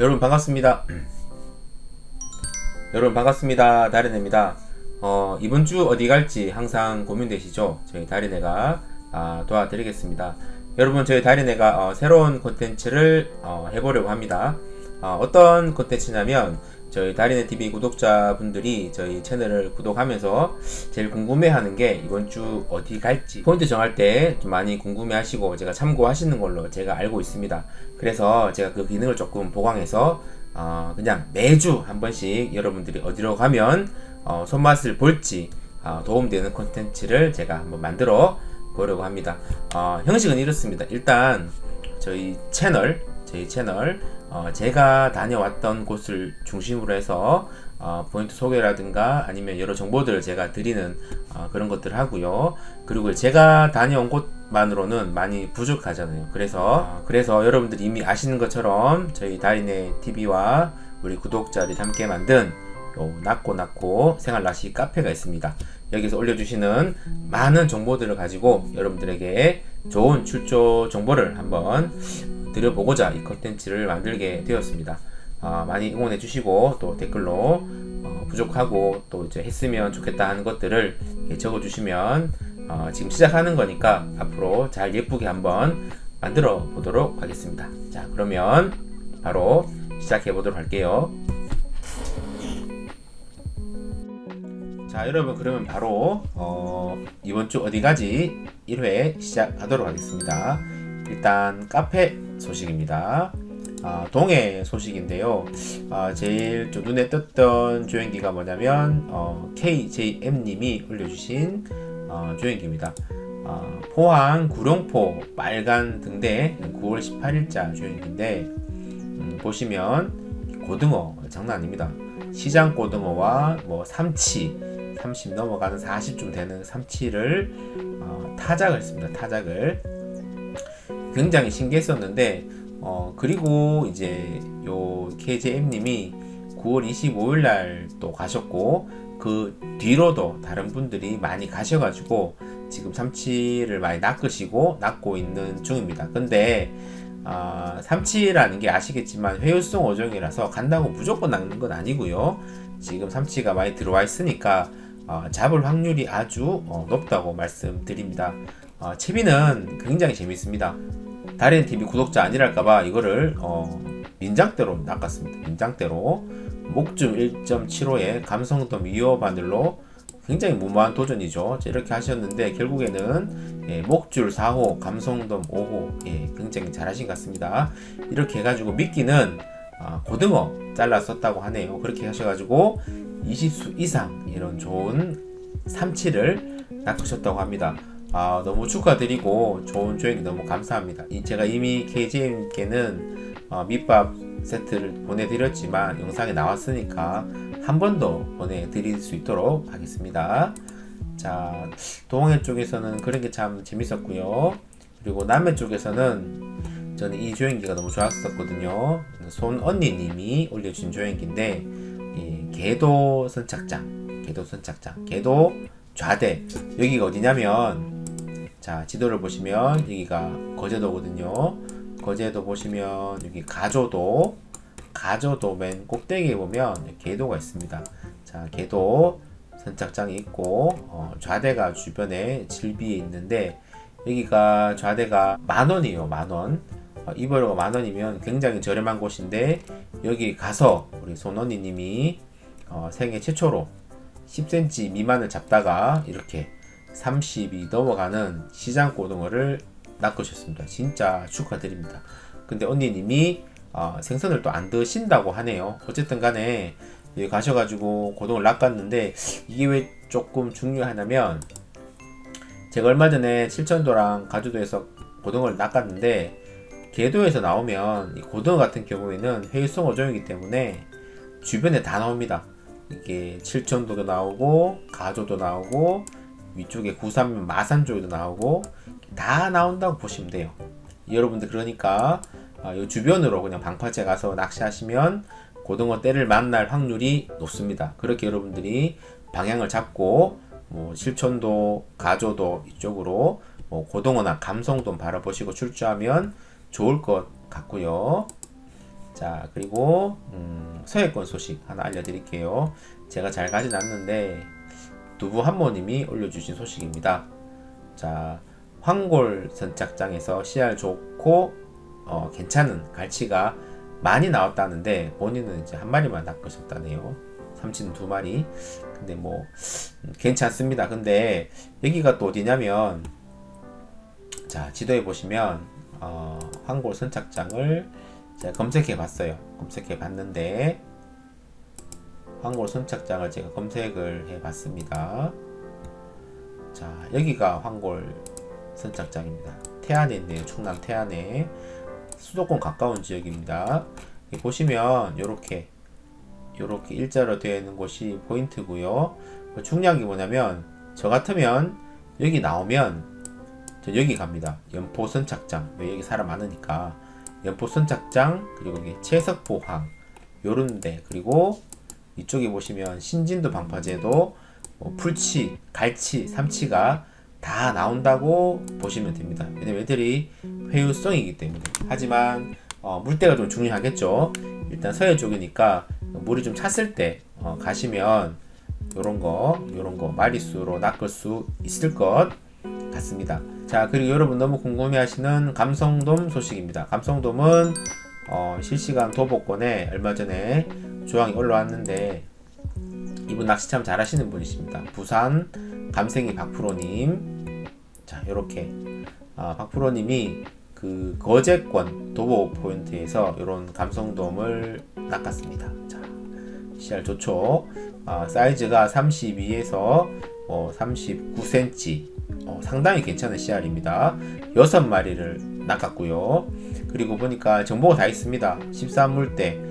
여러분 반갑습니다. 여러분 반갑습니다. 다리네입니다. 어, 이번 주 어디 갈지 항상 고민되시죠? 저희 다리네가 아, 도와드리겠습니다. 여러분 저희 다리네가 어, 새로운 콘텐츠를 어, 해보려고 합니다. 어, 떤 콘텐츠냐면 저희 다리네 TV 구독자분들이 저희 채널을 구독하면서 제일 궁금해하는 게 이번 주 어디 갈지 포인트 정할 때 좀 많이 궁금해하시고 제가 참고하시는 걸로 제가 알고 있습니다. 그래서 제가 그 기능을 조금 보강해서 어, 그냥 매주 한 번씩 여러분들이 어디로 가면 어, 손맛을 볼지 어, 도움되는 콘텐츠를 제가 한번 만들어 보려고 합니다. 어, 형식은 이렇습니다. 일단 저희 채널, 저희 채널 어, 제가 다녀왔던 곳을 중심으로 해서 어, 포인트 소개라든가 아니면 여러 정보들을 제가 드리는 어, 그런 것들을 하고요. 그리고 제가 다녀온 곳만으로는 많이 부족하잖아요. 그래서 어, 그래서 여러분들이 이미 아시는 것처럼 저희 다인의 TV와 우리 구독자들이 함께 만든 요 낮고 낮고 생활 나시 카페가 있습니다. 여기서 올려주시는 많은 정보들을 가지고 여러분들에게 좋은 출조 정보를 한번 드려보고자 이 컨텐츠를 만들게 되었습니다. 어, 많이 응원해 주시고 또 댓글로 어, 부족하고 또 이제 했으면 좋겠다 하는 것들을 적어 주시면 어, 지금 시작하는 거니까 앞으로 잘 예쁘게 한번 만들어 보도록 하겠습니다. 자 그러면 바로 시작해 보도록 할게요. 자 여러분 그러면 바로 어, 이번 주 어디 가지 1회 시작하도록 하겠습니다. 일단 카페 소식입니다. 아, 동해 소식인데요. 아, 제일 좀 눈에 떴던 조행기가 뭐냐면 어, KJM님이 올려주신 어, 조행기입니다. 어, 포항 구룡포 빨간 등대 9월 18일자 조행기인데 음, 보시면 고등어 장난 아닙니다. 시장 고등어와 뭐 삼치 30 넘어가는 40좀 되는 삼치를 어, 타작을 했습니다. 타작을 굉장히 신기했었는데 어 그리고 이제 요 KJM님이 9월 25일 날 또 가셨고 그 뒤로도 다른 분들이 많이 가셔가지고 지금 삼치를 많이 낚으시고 낚고 있는 중입니다. 근데 아, 삼치라는 게 아시겠지만 회유성 어종이라서 간다고 무조건 낚는 건 아니고요. 지금 삼치가 많이 들어와 있으니까 어, 잡을 확률이 아주 어, 높다고 말씀드립니다. 어, 채비는 굉장히 재밌습니다. 다른 TV 구독자 아니랄까봐 이거를 어, 민장대로 낚았습니다. 민장대로 목줌 1.75에 감성돔 2호 바늘로 굉장히 무모한 도전이죠. 이렇게 하셨는데 결국에는 예, 목줄 4호, 감성돔 5호 예, 굉장히 잘하신 것 같습니다. 이렇게 해가지고 미끼는 아, 고등어 잘라 썼다고 하네요. 그렇게 하셔가지고 20수 이상 이런 좋은 삼치를 낚으셨다고 합니다. 아, 너무 축하드리고 좋은 조행이 너무 감사합니다. 제가 이미 KJM께는 어, 밑밥 세트를 보내드렸지만 영상에 나왔으니까 한 번 더 보내드릴 수 있도록 하겠습니다. 자, 동해 쪽에서는 그런 게 참 재밌었고요. 그리고 남해 쪽에서는 저는 이 조행기가 너무 좋았었거든요. 손 언니님이 올려주신 조행기인데 이 개도 선착장, 개도 선착장, 개도 좌대 여기가 어디냐면 자 지도를 보시면 여기가 거제도거든요. 거제도 보시면 여기 가조도 가조도 맨 꼭대기에 보면 개도가 있습니다. 자 개도 선착장이 있고 어, 좌대가 주변에 질비에 있는데 여기가 좌대가 만 원이에요 만 원. 어, 이버려가 만 원이면 굉장히 저렴한 곳인데 여기 가서 우리 손언니님이 어, 생애 최초로 10cm 미만을 잡다가 이렇게 30이 넘어가는 시장 고등어를 낚으셨습니다. 진짜 축하드립니다. 근데 언니님이 어, 생선을 또 안 드신다고 하네요. 어쨌든 간에 여기 가셔가지고 고등어를 낚았는데 이게 왜 조금 중요하냐면 제가 얼마 전에 칠천도랑 가주도에서 고등어를 낚았는데 개도에서 나오면 이 고등어 같은 경우에는 회유성 어종이기 때문에 주변에 다 나옵니다. 이게 칠천도도 나오고 가조도 나오고 위쪽에 구삼면 마산 쪽에도 나오고 다 나온다고 보시면 돼요. 여러분들 그러니까 아, 이 주변으로 그냥 방파제 가서 낚시하시면 고등어 떼를 만날 확률이 높습니다. 그렇게 여러분들이 방향을 잡고 뭐 실천도, 가조도 이쪽으로 뭐 고등어나 감성도 바라보시고 출주하면 좋을 것 같고요. 자 그리고 음, 서해권 소식 하나 알려드릴게요. 제가 잘 가진 않는데 두부 한모님이 올려주신 소식입니다. 자 황골 선착장에서 씨알 좋고 어, 괜찮은 갈치가 많이 나왔다는데 본인은 이제 한 마리만 낚으셨다네요. 삼치는 두 마리. 근데 뭐 음, 괜찮습니다. 근데 여기가 또 어디냐면 자 지도에 보시면 어, 황골 선착장을 검색해 봤어요. 검색해 봤는데 황골 선착장을 제가 검색을 해 봤습니다. 자 여기가 황골 선착장입니다. 태안에 있네요. 충남 태안에 수도권 가까운 지역입니다. 보시면 이렇게 이렇게 일자로 되어 있는 곳이 포인트고요. 게 뭐냐면 저 같으면 여기 나오면 저 여기 갑니다. 연포 선착장. 왜 여기 사람 많으니까 연포 선착장 그리고 여기 채석포항 요런데 그리고 이쪽에 보시면 신진도 방파제도 뭐 풀치, 갈치, 삼치가 다 나온다고 보시면 됩니다. 왜냐면 애들이 회유성이기 때문에. 하지만 어, 물때가 좀 중요하겠죠. 일단 서해 쪽이니까 물이 좀 찼을 때 어, 가시면 요런 거, 요런 거 마리수로 낚을 수 있을 것 같습니다. 자, 그리고 여러분 너무 궁금해 하시는 감성돔 소식입니다. 감성돔은 어, 실시간 도보권에 얼마 전에 조항이 올라왔는데 이분 낚시 참 잘하시는 분이십니다. 부산 감생이 박프로님. 자, 이렇게 아, 박프로님이 그 거제권 도보 포인트에서 이런 감성돔을 낚았습니다. 자, 씨알 좋죠. 아, 사이즈가 32에서 어, 39cm 어, 상당히 괜찮은 씨알입니다. 6마리를 낚았고요. 그리고 보니까 정보가 다 있습니다. 13물대 아,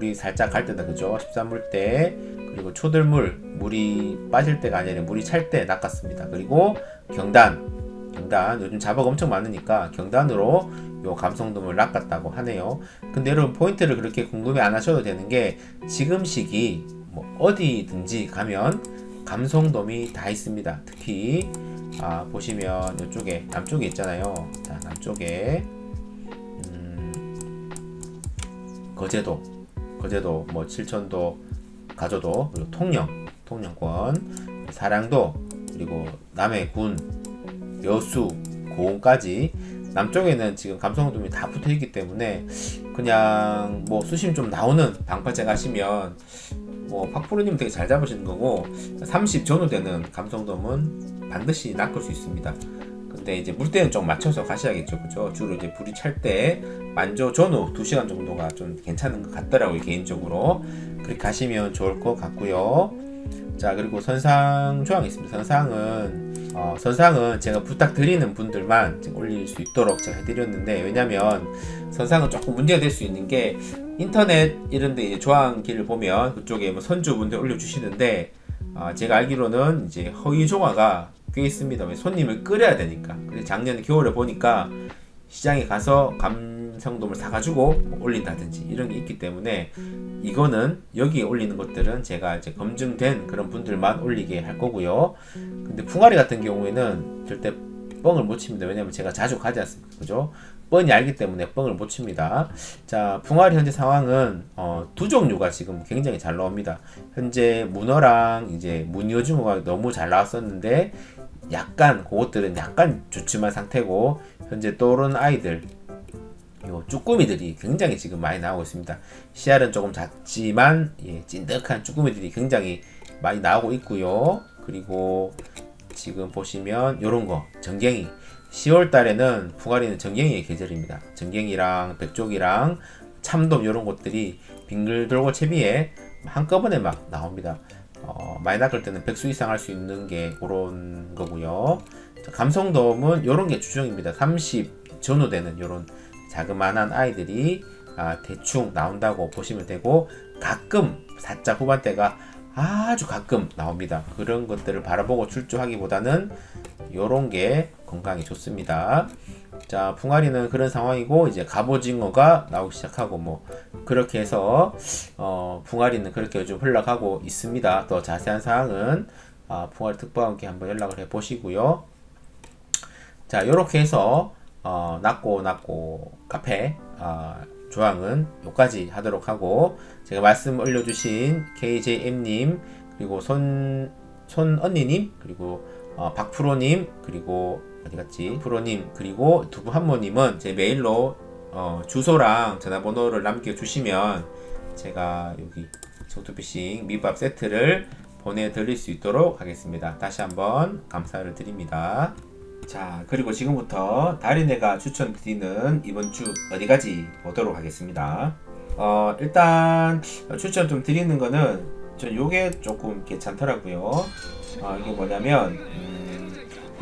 물이 살짝 갈 때다 그죠? 13물대 그리고 초들물 물이 빠질 때가 아니라 물이 찰 때 낚았습니다. 그리고 경단 경단 요즘 잡어가 엄청 많으니까 경단으로 요 감성돔을 낚았다고 하네요. 근데 여러분 포인트를 그렇게 궁금해 안 하셔도 되는 게 지금 시기 뭐 어디든지 가면 감성돔이 다 있습니다. 특히 아, 보시면 이쪽에 남쪽에 있잖아요. 자 남쪽에 음, 거제도 거제도 뭐 칠천도 가조도 그리고 통영 통영권 사량도 그리고 남해군 여수 고흥까지 남쪽에는 지금 감성돔이 다 붙어 있기 때문에 그냥 뭐 수심 좀 나오는 방파제 가시면 뭐 박프로님 되게 잘 잡으시는 거고 30 전후 되는 감성돔은 반드시 낚을 수 있습니다. 근데 이제 물때는 좀 맞춰서 가셔야겠죠, 그죠? 주로 이제 불이 찰 때 만조 전후 2시간 정도가 좀 괜찮은 것 같더라고요, 개인적으로. 그렇게 가시면 좋을 것 같고요. 자, 그리고 선상 조항이 있습니다. 선상은 어, 선상은 제가 부탁드리는 분들만 올릴 수 있도록 제가 해드렸는데 왜냐면 선상은 조금 문제가 될 수 있는 게 인터넷 이런데 조항기를 보면 그쪽에 뭐 선주분들 올려주시는데 어, 제가 알기로는 이제 허위 조화가 꽤 있습니다. 왜 손님을 끌어야 되니까. 그래서 작년 겨울에 보니까 시장에 가서 감성돔을 사가지고 뭐 올린다든지 이런 게 있기 때문에 이거는 여기에 올리는 것들은 제가 이제 검증된 그런 분들만 올리게 할 거고요. 근데 풍아리 같은 경우에는 절대 뻥을 못 칩니다. 왜냐면 제가 자주 가지 않습니까? 그죠? 뻔히 알기 때문에 뻥을 못 칩니다. 자, 풍아리 현재 상황은 어, 두 종류가 지금 굉장히 잘 나옵니다. 현재 문어랑 이제 무늬오징어가 너무 잘 나왔었는데 약간 그것들은 약간 주춤한 상태고 현재 떠오르는 아이들 요 쭈꾸미들이 굉장히 지금 많이 나오고 있습니다. 씨알은 조금 작지만 예, 찐득한 쭈꾸미들이 굉장히 많이 나오고 있고요. 그리고 지금 보시면 요런 거 정갱이 10월 달에는 풍아리는 정갱이의 계절입니다. 정갱이랑 백족이랑 참돔 이런 것들이 빙글 돌고 채비에 한꺼번에 막 나옵니다. 어, 많이 낚을 때는 백수 이상 할 수 있는 게 그런 거고요. 감성돔은 이런 게 주종입니다. 30 전후 되는 이런 자그마한 아이들이 아, 대충 나온다고 보시면 되고 가끔 살짝 후반대가 아주 가끔 나옵니다. 그런 것들을 바라보고 출조하기보다는 이런 게 건강에 좋습니다. 자, 풍아리는 그런 상황이고 이제 갑오징어가 나오기 시작하고 뭐 그렇게 해서 어, 풍아리는 그렇게 요즘 흘러가고 있습니다. 더 자세한 사항은 아, 풍아리 특보함께 한번 연락을 해 보시고요. 자, 이렇게 해서 어, 낙고 낙고 카페 어, 조항은 여기까지 하도록 하고 제가 말씀 올려주신 KJM님 그리고 손 손언니님 그리고 어, 박프로님 그리고 어디 갔지 프로님 그리고 두부 한모님은 제 메일로 어, 주소랑 전화번호를 남겨주시면 제가 여기 소투피싱 밑밥 세트를 보내드릴 수 있도록 하겠습니다. 다시 한번 감사를 드립니다. 자, 그리고 지금부터 다리네가 추천드리는 이번 주 어디까지 보도록 하겠습니다. 어, 일단 추천 좀 드리는 거는 저 요게 조금 괜찮더라고요. 어, 이게 뭐냐면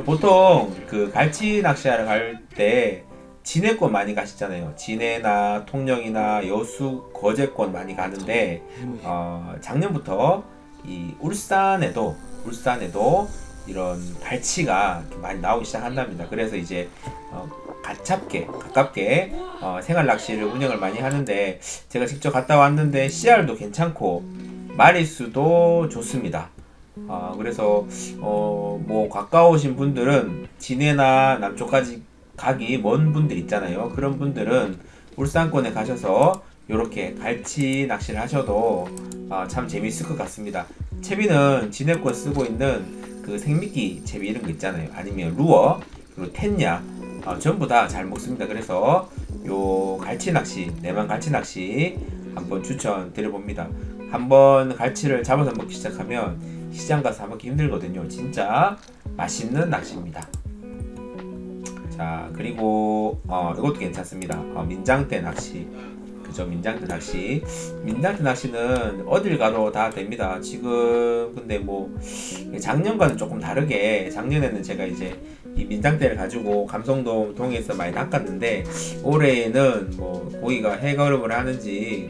보통 그 갈치 낚시하러 갈 때 진해권 많이 가시잖아요. 진해나 통영이나 여수, 거제권 많이 가는데 어, 작년부터 이 울산에도 울산에도 이런 갈치가 많이 나오기 시작한답니다. 그래서 이제 어, 가깝게 가깝게 어, 생활 낚시를 운영을 많이 하는데 제가 직접 갔다 왔는데 CR도 괜찮고 마리수도 좋습니다. 어, 그래서 어, 뭐 가까우신 분들은 진해나 남쪽까지 가기 먼 분들 있잖아요. 그런 분들은 울산권에 가셔서 이렇게 갈치 낚시를 하셔도 아, 참 재미있을 것 같습니다. 채비는 진해권 쓰고 있는 그 생미끼 채비 이런 거 있잖아요. 아니면 루어 그리고 텐야 아, 전부 다 잘 먹습니다. 그래서 요 갈치 낚시 내만 갈치 낚시 한번 추천 드려봅니다. 한번 갈치를 잡아서 먹기 시작하면 시장 가서 사 먹기 힘들거든요. 진짜 맛있는 낚시입니다. 자 그리고 어, 이것도 괜찮습니다. 어, 민장대 낚시 그죠 민장대 낚시 민장대 낚시는 어딜 가도 다 됩니다. 지금 근데 뭐 작년과는 조금 다르게 작년에는 제가 이제 이 민장대를 가지고 감성돔 통해서 많이 낚았는데 올해는 뭐 고기가 해걸음을 하는지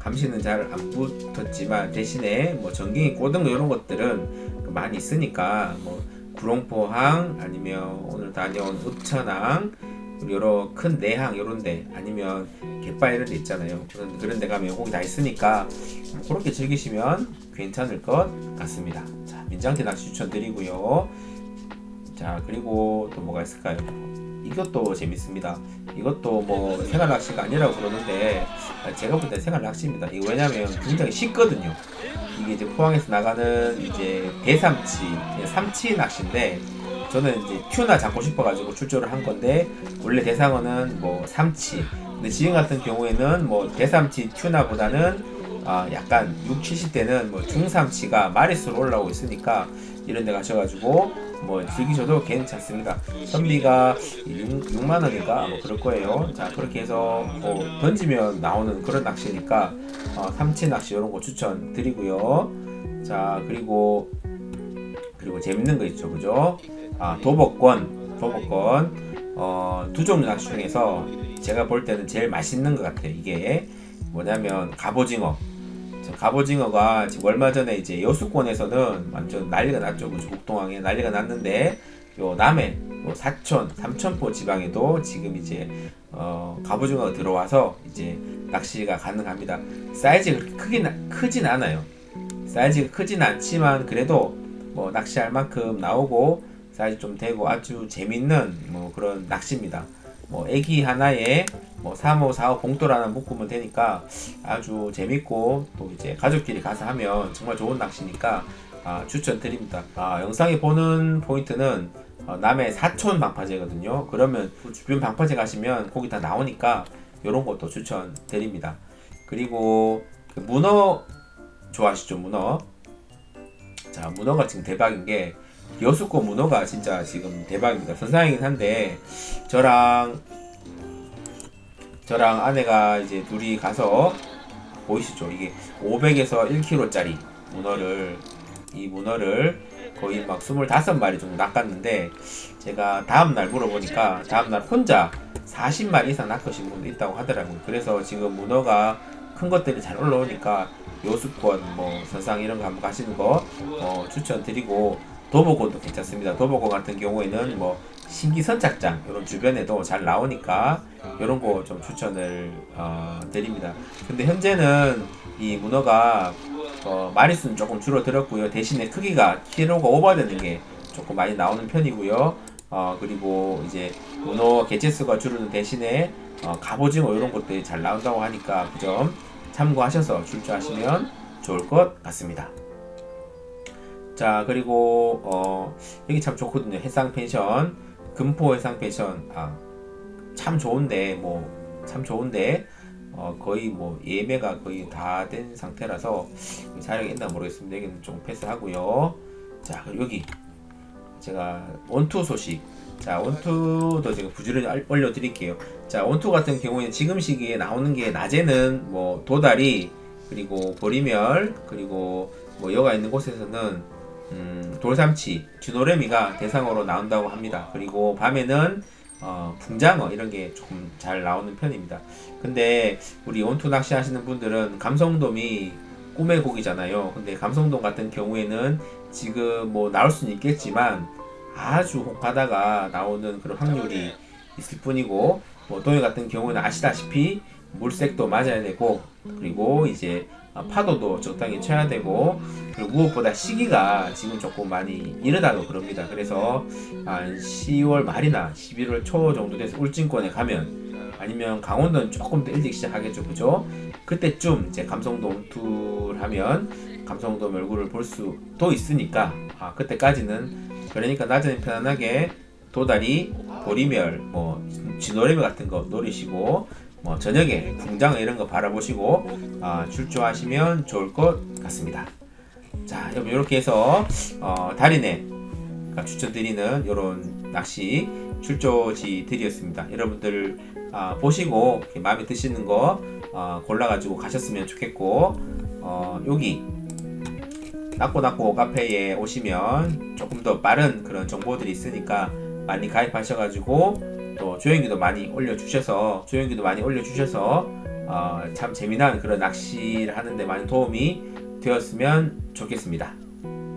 감시는 잘 안 붙었지만 대신에 뭐 전갱이 꼬등거 이런 것들은 많이 있으니까 뭐 구롱포항 아니면 오늘 다녀온 그리고 여러 큰 내항 이런데 아니면 갯바 이런 데 있잖아요. 그런, 그런 데 가면 고기 다 있으니까 그렇게 즐기시면 괜찮을 것 같습니다. 자 민장대 낚시 추천드리고요. 자 그리고 또 뭐가 있을까요 이것도 재밌습니다. 이것도 뭐 생활 낚시가 아니라고 그러는데 제가 볼 때 생활 낚시입니다. 이거 왜냐면 굉장히 쉽거든요. 이게 이제 포항에서 나가는 이제 대삼치, 삼치 낚시인데 저는 이제 튜나 잡고 싶어가지고 출조를 한 건데 원래 대상어는 뭐 삼치. 근데 지금 같은 경우에는 뭐 대삼치 튜나보다는 아 약간 6, 70대는 뭐 중삼치가 마리수로 올라오고 있으니까 이런 데 가셔가지고 뭐 즐기셔도 괜찮습니다. 선비가 6, 만 원인가 뭐 그럴 거예요. 자 그렇게 해서 뭐 던지면 나오는 그런 낚시니까 어, 삼치 낚시 이런 거 추천드리고요. 자 그리고 그리고 재밌는 거 있죠, 그죠? 아 도복권, 도복권 어, 두 종류 낚시 중에서 제가 볼 때는 제일 맛있는 것 같아요. 이게 뭐냐면 갑오징어. 저 갑오징어가 지금 얼마 전에 이제 여수권에서는 완전 난리가 났죠. 북동항에 난리가 났는데 요 남해, 요 사천, 삼천포 지방에도 지금 이제 어, 갑오징어가 들어와서 이제 낚시가 가능합니다. 사이즈가 그렇게 크긴 크진 않아요. 사이즈가 크진 않지만 그래도 뭐 낚시할 만큼 나오고 사이즈 좀 되고 아주 재밌는 뭐 그런 낚시입니다. 뭐 애기 하나에 뭐 3호, 4호 봉돌 하나 묶으면 되니까 아주 재밌고 또 이제 가족끼리 가서 하면 정말 좋은 낚시니까 아, 추천드립니다. 아, 영상에 보는 포인트는 어, 남해 사촌 방파제거든요. 그러면 그 주변 방파제 가시면 거기 다 나오니까 이런 것도 추천드립니다. 그리고 그 문어 좋아하시죠 문어? 자 문어가 지금 대박인 게 여수권 문어가 진짜 지금 대박입니다. 선상이긴 한데 저랑 저랑 아내가 이제 둘이 가서 보이시죠? 이게 500에서 1kg짜리 문어를 이 문어를 거의 막 25마리 정도 낚았는데 제가 다음날 물어보니까 다음날 혼자 40마리 이상 낚으신 분도 있다고 하더라고요. 그래서 지금 문어가 큰 것들이 잘 올라오니까 요수권 뭐 선상 이런 거 한번 가시는 거 어, 추천드리고 도보권도 괜찮습니다. 도보권 같은 경우에는 뭐 신기 선착장 이런 주변에도 잘 나오니까 이런 거 좀 추천을 어, 드립니다. 근데 현재는 이 문어가 어, 마리수는 조금 줄어들었고요. 대신에 크기가 키로가 오버되는 게 조금 많이 나오는 편이고요. 어, 그리고 이제 문어 개체수가 줄어든 대신에 어, 갑오징어 이런 것들이 잘 나온다고 하니까 그 점 참고하셔서 출조하시면 좋을 것 같습니다. 자 그리고 어, 여기 참 좋거든요. 해상 펜션 금포 해상 펜션 아, 참 좋은데 뭐 참 좋은데 어, 거의 뭐 예매가 거의 다 된 상태라서 자력이 있나 모르겠습니다. 여기는 좀 패스하고요. 자 그리고 여기 제가 원투 소식 자 원투도 제가 부지런히 알- 올려드릴게요. 자 원투 같은 경우에는 지금 시기에 나오는 게 낮에는 뭐 도다리 그리고 보리멸 그리고 뭐 여가 있는 곳에서는 음, 돌삼치 쥐노래미가 대상으로 나온다고 합니다. 그리고 밤에는 어, 붕장어 이런 게 조금 잘 나오는 편입니다. 근데 우리 원투 낚시 하시는 분들은 감성돔이 꿈의 고기잖아요. 근데 감성돔 같은 경우에는 지금 뭐 나올 수는 있겠지만 아주 혹하다가 나오는 그런 확률이 있을 뿐이고 뭐 동해 같은 경우는 아시다시피 물색도 맞아야 되고 그리고 이제 아, 파도도 적당히 쳐야 되고 그리고 무엇보다 시기가 지금 조금 많이 이르다고 그럽니다. 그래서 한 10월 말이나 11월 초 정도 돼서 울진권에 가면 아니면 강원도는 조금 더 일찍 시작하겠죠, 그죠? 그때쯤 이제 감성돔 투를 하면 감성돔 얼굴을 볼 수도 있으니까 아 그때까지는 그러니까 낮에는 편안하게 도다리, 보리멸, 뭐 진노래미 같은 거 노리시고 뭐 저녁에 붕장어 이런 거 바라보시고 아, 출조하시면 좋을 것 같습니다. 자, 여러분 이렇게 해서 어, 달인의 추천드리는 이런 낚시 출조지들이었습니다. 여러분들 아, 보시고 마음에 드시는 거 어, 골라가지고 가셨으면 좋겠고 어, 여기 낙고낙고 카페에 오시면 조금 더 빠른 그런 정보들이 있으니까 많이 가입하셔가지고 또 조용기도 많이 올려주셔서 조용기도 많이 올려주셔서 어, 참 재미난 그런 낚시를 하는데 많은 도움이 되었으면 좋겠습니다.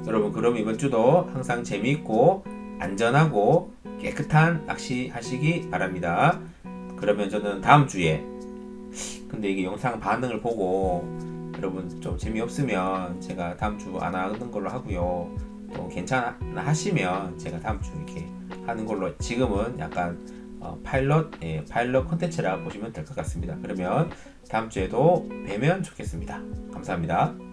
여러분 그럼 이번 주도 항상 재미있고 안전하고 깨끗한 낚시 하시기 바랍니다. 그러면 저는 다음 주에 근데 이게 영상 반응을 보고 여러분 좀 재미없으면 제가 다음 주 안 하는 걸로 하고요. 또 괜찮아 하시면 제가 다음 주 이렇게 하는 걸로 지금은 약간 어, 파일럿 예, 파일럿 컨텐츠라 보시면 될 것 같습니다. 그러면 다음 주에도 뵈면 좋겠습니다. 감사합니다.